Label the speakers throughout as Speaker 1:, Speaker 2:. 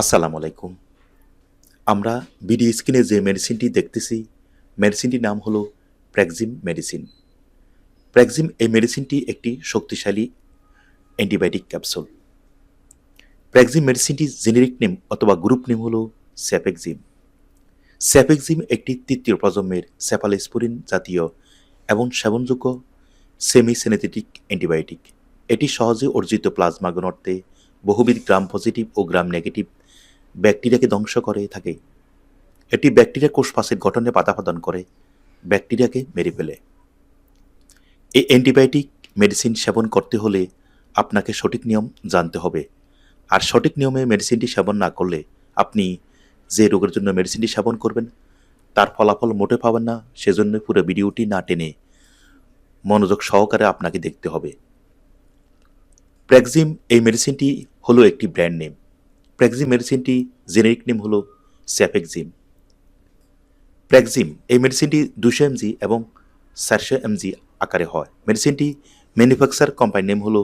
Speaker 1: আসসালামু আলাইকুম। আমরা ভিডিও স্ক্রিনে যে মেডিসিনটি দেখতেছি, মেডিসিনটির নাম হলো প্র্যাক্সিম মেডিসিন। প্র্যাক্সিম এই মেডিসিনটি একটি শক্তিশালী অ্যান্টিবায়োটিক ক্যাপসুল। প্র্যাক্সিম মেডিসিনটি জেনেরিক নেম অথবা গ্রুপ নেম হলো স্যাপেক্সিম। স্যাপেক্সিম একটি তৃতীয় প্রজন্মের স্যাপালেসপুরিন জাতীয় এবং সেবনযোগ্য সেমি সেনেথেটিক অ্যান্টিবায়োটিক। এটি সহজে অর্জিত প্লাজমা ঘনত্বে বহুবিধ গ্রাম পজিটিভ ও গ্রাম নেগেটিভ ব্যাকটেরিয়াকে ধ্বংস করে থাকে। এটি ব্যাকটেরিয়া কোষপাশের গঠনে বাধা প্রদান করে ব্যাকটেরিয়াকে মেরে ফেলে। এই অ্যান্টিবায়োটিক মেডিসিন সেবন করতে হলে আপনাকে সঠিক নিয়ম জানতে হবে। আর সঠিক নিয়মে মেডিসিনটি সেবন না করলে আপনি যে রোগের জন্য মেডিসিনটি সেবন করবেন, তার ফলাফল মোটে পাবেন না, সেজন্য পুরো ভিডিওটি না টেনে মনোযোগ সহকারে আপনাকে দেখতে হবে। প্র্যাক্সিম এই মেডিসিনটি হলো একটি ব্র্যান্ড নেম। প্র্যাক্সিম মেডিসিনটি জেনেরিক নেম হলো স্যাপেক্সিম প্র্যাক্সিম এই মেডিসিনটি দুশো এমজি এবং চারশো এমজি আকারে হয়। মেডিসিনটি ম্যানুফ্যাকচার কোম্পানির নেম হলো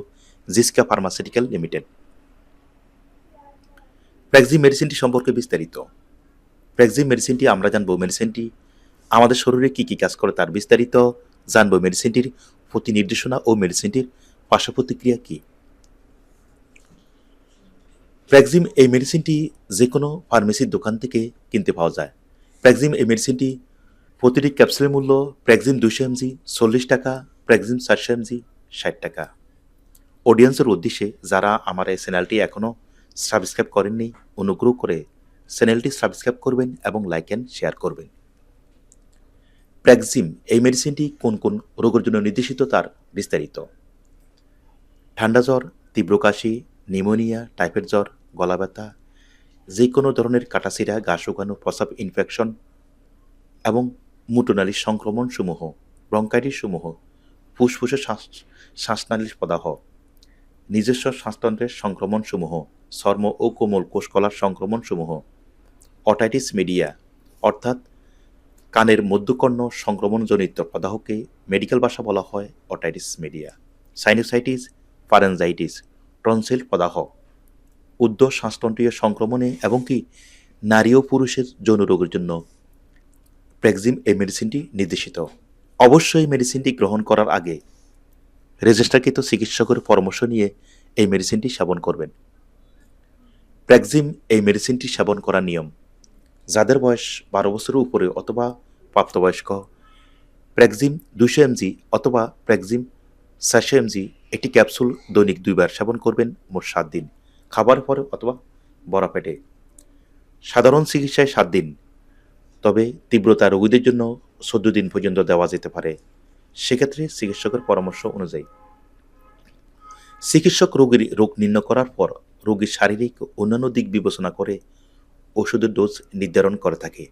Speaker 1: জিসকা ফার্মাসিউটিক্যাল লিমিটেড প্র্যাক্সিম মেডিসিনটি সম্পর্কে বিস্তারিত। প্র্যাক্সিম মেডিসিনটি আমরা জানব মেডিসিনটি আমাদের শরীরে কী কী কাজ করে তার বিস্তারিত। জানব মেডিসিনটির প্রতি নির্দেশনা ও মেডিসিনটির পার্শ্ব প্রতিক্রিয়া কী। প্র্যাক্সিম এই মেডিসিনটি যে কোনো ফার্মেসির দোকান থেকে কিনতে পাওয়া যায়। প্র্যাক্সিম এই মেডিসিনটি প্রতিটি ক্যাপসুলের মূল্য প্র্যাক্সিম দুশো এমজি চল্লিশ টাকা প্র্যাক্সিম চারশো এমজি ষাট টাকা। অডিয়েন্সের উদ্দেশ্যে যারা আমার এই চ্যানেলটি এখনও সাবস্ক্রাইব করেননি, অনুগ্রহ করে চ্যানেলটি সাবস্ক্রাইব করবেন এবং লাইক অ্যান্ড শেয়ার করবেন। প্র্যাক্সিম এই মেডিসিনটি কোন কোন রোগের জন্য নির্দেশিত তার বিস্তারিত। ঠান্ডা জ্বর, তীব্র কাশি নিউমোনিয়া টাইফয়েড জ্বর গলা ব্যথা যে কোনো ধরনের কাটাছিরা গা শুকানো প্রসাব ইনফেকশন এবং মুটনালীর সংক্রমণসমূহ ব্রঙ্কাইটিস সমূহ ফুসফুসের শ্বাস, শ্বাসনালীর প্রদাহ, নিজস্ব শ্বাসতন্ত্রের সংক্রমণসমূহ, চর্ম ও কোমল কোষকলার সংক্রমণসমূহ অটাইটিস মিডিয়া অর্থাৎ কানের মধ্যকর্ণ সংক্রমণজনিত প্রদাহকে মেডিকেল ভাষা বলা হয় otitis media sinusitis pharyngitis tonsil প্রদাহ। উদ্ধ শ্বাসতন্ত্রীয় সংক্রমণে এবং কি নারী ও পুরুষের যৌন রোগের জন্য প্রেক্সিম এই মেডিসিনটি নির্দেশিত। অবশ্যই মেডিসিনটি গ্রহণ করার আগে রেজিস্টারকৃত চিকিৎসকের পরামর্শ নিয়ে এই মেডিসিনটি সেবন করবেন। প্রেক্সিম এই মেডিসিনটি সেবন করার নিয়ম, যাদের বয়স বারো বছরের উপরে অথবা প্রাপ্তবয়স্ক, প্রেক্সিম দুশো এমজি অথবা প্রেক্সিম চারশো এমজি একটি ক্যাপসুল দৈনিক দুইবার সেবন করবেন মোট সাত দিন। খাবার পরে অথবা বড়া পেটে সাধারণ চিকিৎসায় সাত দিন। তবে তীব্রতা রোগীদের জন্য চোদ্দ দিন পর্যন্ত দেওয়া যেতে পারে। সেক্ষেত্রে চিকিৎসকের পরামর্শ অনুযায়ী। চিকিৎসক রোগীর রোগ নির্ণয় করার পর রোগীর শারীরিক অন্যান্য দিক বিবেচনা করে ওষুধের ডোজ নির্ধারণ করে থাকে।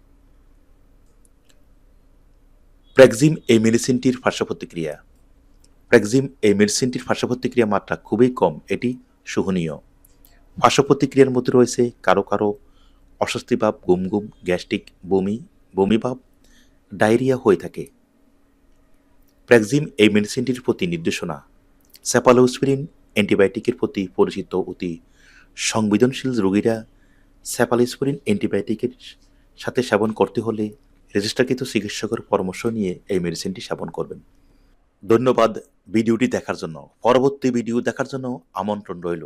Speaker 1: প্রেক্সিম এই মেডিসিনটির পার্শ্ব প্রতিক্রিয়া এই মেডিসিনটির পার্শ্ব প্রতিক্রিয়া মাত্রা খুবই কম, এটি সহনীয়। পার্শ্ব প্রতিক্রিয়ার মধ্যে রয়েছে কারও কারও অস্বস্তিভাব গুম গুম, গ্যাস্ট্রিক বমি বমিভাব ডায়রিয়া হয়ে থাকে। প্রেক্সিম এই মেডিসিনটির প্রতি নির্দেশনা। স্যাপালোস্পিরিন অ্যান্টিবায়োটিকের প্রতি পরিচিত অতি সংবেদনশীল রোগীরা স্যাপালোস্পিরিন অ্যান্টিবায়োটিকের সাথে সেবন করতে হলে রেজিস্টারকৃত চিকিৎসকের পরামর্শ নিয়ে এই মেডিসিনটি সেবন করবেন। ধন্যবাদ ভিডিওটি দেখার জন্য। পরবর্তী ভিডিও দেখার জন্য আমন্ত্রণ রইল।